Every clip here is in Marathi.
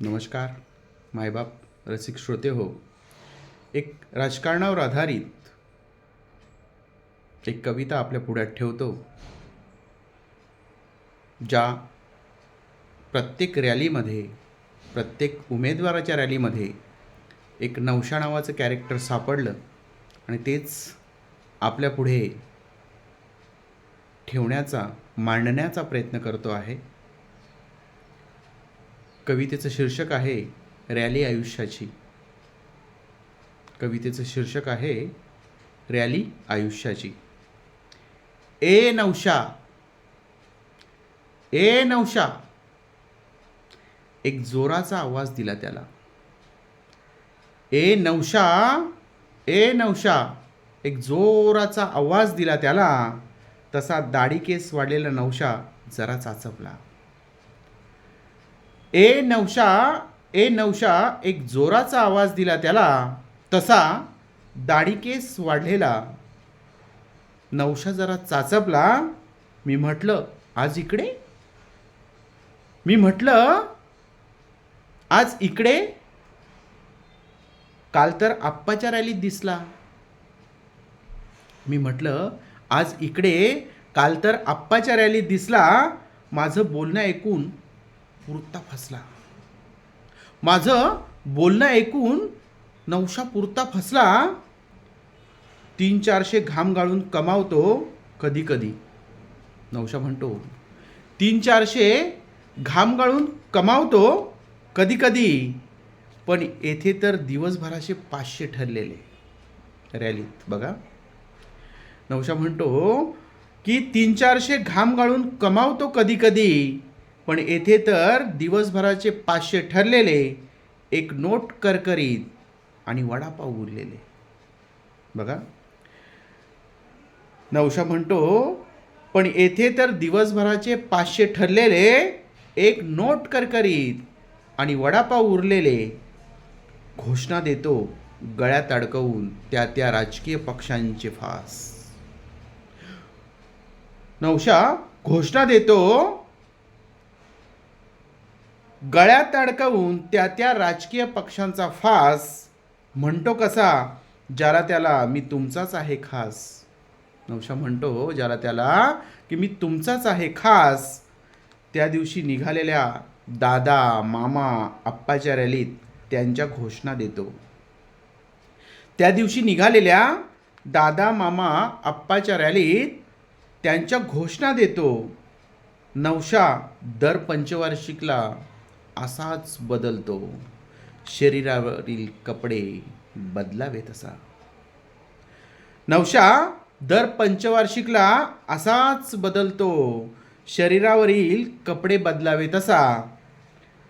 नमस्कार मायबाप रसिक श्रोते हो. एक राजकारणावर आधारित एक कविता आपल्या पुढ्यात ठेवतो ज्या प्रत्येक रॅलीमध्ये प्रत्येक उमेदवाराच्या रॅलीमध्ये एक नवशा नावाचं कॅरेक्टर सापडलं आणि तेच आपल्या पुढे ठेवण्याचा मांडण्याचा प्रयत्न करतो आहे. कवितेचं शीर्षक आहे रॅली आयुष्याची. कवितेचं शीर्षक आहे रॅली आयुष्याची. ए नवशा ए नवशा एक जोराचा आवाज दिला त्याला. ए नवशा ए नवशा एक जोराचा आवाज दिला त्याला. तसा दाढी केस वाढलेला नवशा जरा चाचपला. ए नवशा ए नवशा एक जोराचा आवाज दिला त्याला. तसा दाढीकेस वाढलेला. नवशा जरा चाचपला. मी म्हटलं आज इकडे? मी म्हटलं आज इकडे? काल तर आप्पाच्या रॅलीत दिसला. मी म्हटलं आज इकडे? काल तर आप्पाच्या रॅलीत दिसला. माझं बोलणं ऐकून पुरता फसला. माझं बोलणं ऐकून नवशा पुरता फसला तीन चारशे घाम गाळून कमावतो कधी कधी. नवशा म्हणतो तीन चारशे घाम गाळून कमावतो कधी कधी. पण येथे तर दिवसभराचे पाचशे ठरलेले रॅलीत बघा. नवशा म्हणतो की तीन चारशे घाम गाळून कमावतो कधी कधी. पण येथे तर दिवसभराचे पाचशे ठरलेले एक नोट करकरीत आणि वडापाव उरलेले. बघा. नवशा म्हणतो पण येथे तर दिवसभराचे पाचशे ठरलेले एक नोट करकरीत आणि वडापाव उरलेले घोषणा देतो गळ्यात अडकवून त्या त्या राजकीय पक्षांचे फास. नवशा घोषणा देतो गळ्यात अडकवून त्या त्या राजकीय पक्षांचा फास म्हणतो कसा? ज्याला त्याला मी तुमचाच आहे खास. नवशा म्हणतो ज्याला त्याला की मी तुमचाच आहे खास. त्या दिवशी निघालेल्या दादा मामा आप्पाच्या रॅलीत त्यांच्या घोषणा देतो. त्या दिवशी निघालेल्या दादा मामा आप्पाच्या रॅलीत त्यांच्या घोषणा देतो. नवशा दर पंचवार्षिकला असाच बदलतो. शरीरावरील कपडे बदलावे तसा नवशा दर पंचवार्षिकला असाच बदलतो. शरीरावरील कपडे बदलावे तसा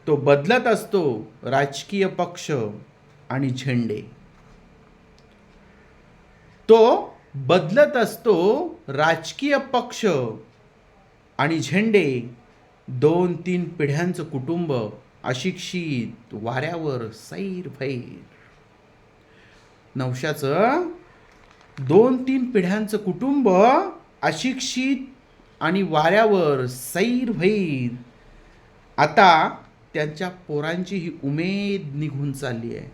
तो बदलत असतो राजकीय पक्ष आणि झेंडे. तो बदलत असतो राजकीय पक्ष आणि झेंडे. दोन तीन पिढ्यांचं कुटुंब अशिक्षित वाऱ्यावर सैर फैर. नवशाचं दोन तीन पिढ्यांचं कुटुंब अशिक्षित आणि वाऱ्यावर सैर भैर आता त्यांच्या पोरांची ही उमेद निघून चालली आहे.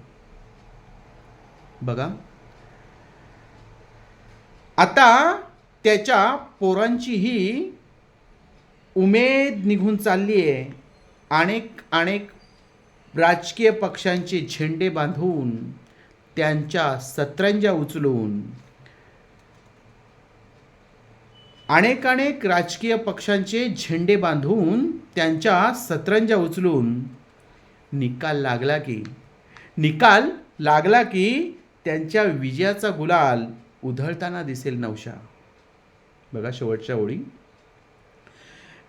बघा. आता त्याच्या पोरांची ही उमेद निघून चालली आहे. अनेक अनेक राजकीय पक्षांचे झेंडे बांधून त्यांच्या सतरंजा उचलून अनेक अनेक राजकीय पक्षांचे झेंडे बांधून त्यांच्या सतरंजा उचलून निकाल लागला की निकाल लागला की त्यांच्या विजयाचा गुलाल उधळताना दिसेल नवशा. बघा शेवटच्या ओळी.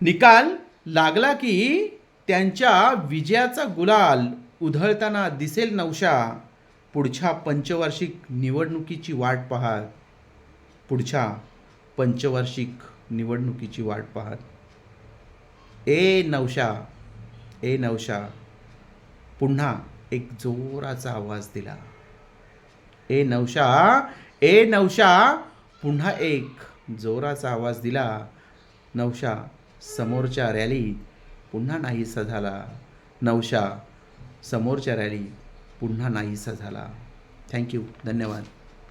निकाल लागला की त्यांच्या विजयाचा गुलाल उधळताना दिसेल नवशा. पुढच्या पंचवार्षिक निवडणुकीची वाट पाहत. पुढच्या पंचवार्षिक निवडणुकीची वाट पाहात. ए नवशा ए नवशा. पुन्हा एक जोराचा आवाज दिला. ए नवशा ए नवशा. पुन्हा एक जोराचा आवाज दिला. नवशा समोरच्या रॅलीत पुन्हा नाहीसा झाला. नवशा समोरच्या रॅली पुन्हा नाहीसा झाला. थँक्यू धन्यवाद.